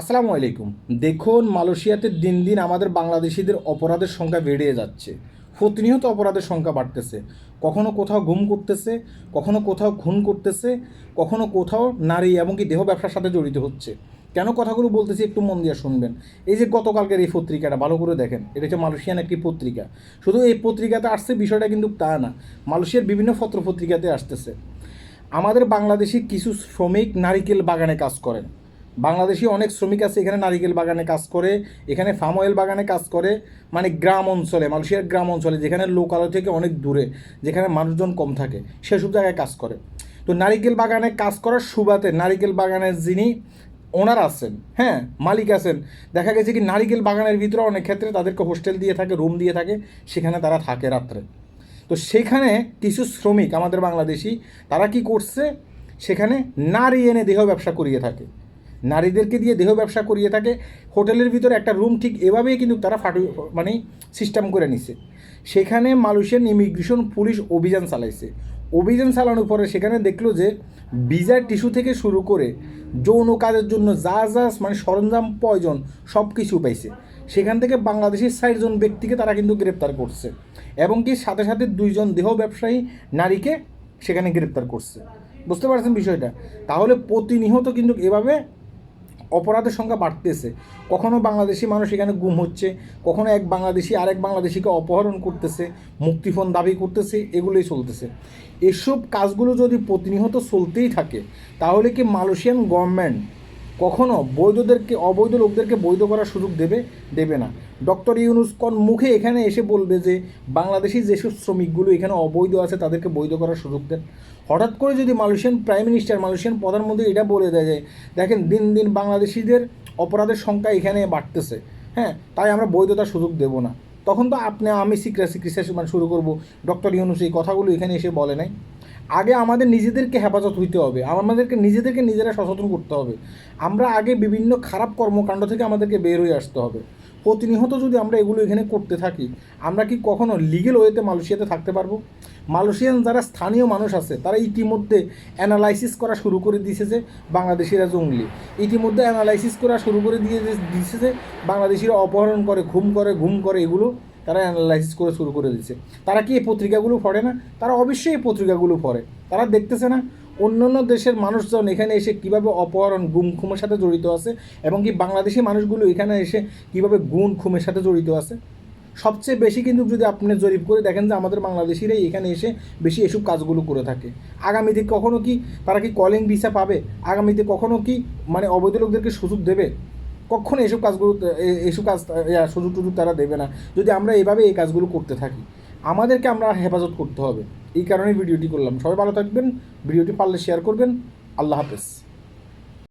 আসসালামু আলাইকুম। দেখুন, মালয়েশিয়াতে দিন দিন আমাদের বাংলাদেশিদের অপরাধের সংখ্যা বেড়ে যাচ্ছে। প্রতিনিয়ত অপরাধের সংখ্যা বাড়তেছে। কখনো কোথাও গুম করতেছে, কখনো কোথাও খুন করতেছে, কখনো কোথাও নারী এমনকি দেহ ব্যবসার সাথে জড়িত হচ্ছে। কেন কথাগুলো বলতেছি একটু মন দিয়ে শুনবেন। এই যে গতকালকের এই পত্রিকাটা, ভালো করে দেখেন। এটা হচ্ছে মালয়েশিয়ান একটি পত্রিকা। শুধু এই পত্রিকাতে আসছে বিষয়টা কিন্তু তা না। মালয়েশিয়ার বিভিন্ন পত্র পত্রিকাতে আসতেছে। আমাদের বাংলাদেশি কিছু শ্রমিক নারিকেল বাগানে কাজ করেন। বাংলাদেশি অনেক শ্রমিক আছে, এখানে নারিকেল বাগানে কাজ করে, এখানে ফার্ম অয়েল বাগানে কাজ করে মানে গ্রাম অঞ্চলে, মালয়েশিয়ার গ্রাম অঞ্চলে, যেখানে লোকালয় থেকে অনেক দূরে, যেখানে মানুষজন কম থাকে সেসব জায়গায় কাজ করে। তো নারিকেল বাগানে কাজ করার সুবাদে নারিকেল বাগানের যিনি ওনার আছেন হ্যাঁ মালিক আছেন, দেখা গেছে কি নারিকেল বাগানের ভিতরে অনেক ক্ষেত্রে তাদেরকে হোস্টেল দিয়ে থাকে রুম দিয়ে থাকে, সেখানে তারা থাকে রাত্রে। তো সেখানে কিছু শ্রমিক আমাদের বাংলাদেশি, তারা কি করছে? সেখানে নারী এনে দেহ ব্যবসা করিয়ে থাকে। নারীদেরকে দিয়ে দেহ ব্যবসা করিয়ে থাকে। হোটেলের ভিতরে একটা রুম ঠিক এভাবেই কিন্তু তারা ফাটু মানে সিস্টেম করে নিছে। সেখানে মালয়েশিয়ান ইমিগ্রেশন পুলিশ অভিযান চালাইছে। অভিযান চালানোর পরে সেখানে দেখল যে ভিজার টিস্যু থেকে শুরু করে যৌন কাজের জন্য যা যা মানে সরঞ্জাম প্রয়োজন সব কিছু পাইছে। সেখান থেকে বাংলাদেশের ষাট জন ব্যক্তিকে তারা কিন্তু গ্রেপ্তার করছে। এবং কি সাথে সাথে দুইজন দেহ ব্যবসায়ী নারীকে সেখানে গ্রেপ্তার করছে। বুঝতে পারছেন বিষয়টা? তাহলে প্রতিনিয়ত কিন্তু এভাবে অপরাধের সংখ্যা বাড়তেছে। কখনো বাংলাদেশি মানুষ এখানে গুম হচ্ছে, কখনো এক বাংলাদেশি আরেক বাংলাদেশিকে অপহরণ করতেছে, মুক্তিপণ দাবি করতেছে, এগুলোই চলতেছে। এসব কাজগুলো যদি প্রতিনিয়ত চলতেই থাকে, তাহলে কি মালয়েশিয়ান গভর্নমেন্ট কখনো বৈধদেরকে, অবৈধ লোকদেরকে বৈধ করার সুযোগ দেবে দেবে না। ডক্টর ইউনুস কোন মুখে এখানে এসে বলবে যে, বাংলাদেশি যেসব শ্রমিকগুলো এখানে অবৈধ আছে, তাদেরকে বৈধ করার সুযোগ দেন। হঠাৎ করে যদি মালয়েশিয়ান প্রাইম মিনিস্টার, মালয়েশিয়ান প্রধানমন্ত্রী এটা বলে দেয় যে, দেখেন দিন দিন বাংলাদেশিদের অপরাধের সংখ্যা এখানে বাড়তেছে হ্যাঁ তাই আমরা বৈধতার সুযোগ দেব না। তখন তো আপনি আমি সিক্রেট সিক্রেট মানে শুরু করব। ডক্টর ইউনুস এই কথাগুলো এখানে এসে বলে নাই। আগে আমাদের নিজেদেরকে হেফাজত হইতে হবে। আমাদেরকে নিজেদেরকে নিজেরা সচেতন করতে হবে। আমরা আগে বিভিন্ন খারাপ কর্মকাণ্ড থেকে আমাদেরকে বের হয়ে আসতে হবে। প্রতিনিয়ত যদি আমরা এগুলো এখানে করতে থাকি, আমরা কি কখনো লিগেল ওয়েতে মালয়েশিয়াতে থাকতে পারব? মালয়েশিয়ান যারা স্থানীয় মানুষ আছে, তারা ইতিমধ্যে অ্যানালাইসিস করা শুরু করে দিয়েছে যে বাংলাদেশিরা জঙ্গলি। ইতিমধ্যে অ্যানালাইসিস করা শুরু করে দিয়ে দিয়েছে যে বাংলাদেশিরা অপহরণ করে ঘুম করে ঘুম করে এগুলো। তারা অ্যানালাইসিস করে শুরু করে দিচ্ছে তারা কি এই পত্রিকাগুলো পড়ে না? তারা অবশ্যই এই পত্রিকাগুলো পড়ে। তারা দেখতেছে না অন্যান্য দেশের মানুষজন এখানে এসে কীভাবে অপহরণ, গুম খুমের সাথে জড়িত আছে এবং কি বাংলাদেশি মানুষগুলো এখানে এসে কীভাবে গুণ খুমের সাথে জড়িত আছে? সবচেয়ে বেশি কিন্তু যদি আপনি জরিপ করে দেখেন যে আমাদের বাংলাদেশিরাই এখানে এসে বেশি এসব কাজগুলো করে থাকে। আগামীতে কখনো কি তারা কি কলিং ভিসা পাবে? আগামীতে কখনো কি মানে অবৈধ লোকদেরকে সুযোগ দেবে? কখনো এসব কাজগুলো এইসব কাজ সুযোগ টুযোগ তারা দেবে না। যদি আমরা এভাবে এই কাজগুলো করতে থাকি, আমাদেরকে আমরা হেফাজত করতে হবে। এই কারণে ভিডিওটি করলাম। সবাই ভালো থাকবেন, ভিডিওটি পারলে শেয়ার করবেন। আল্লাহ হাফেজ।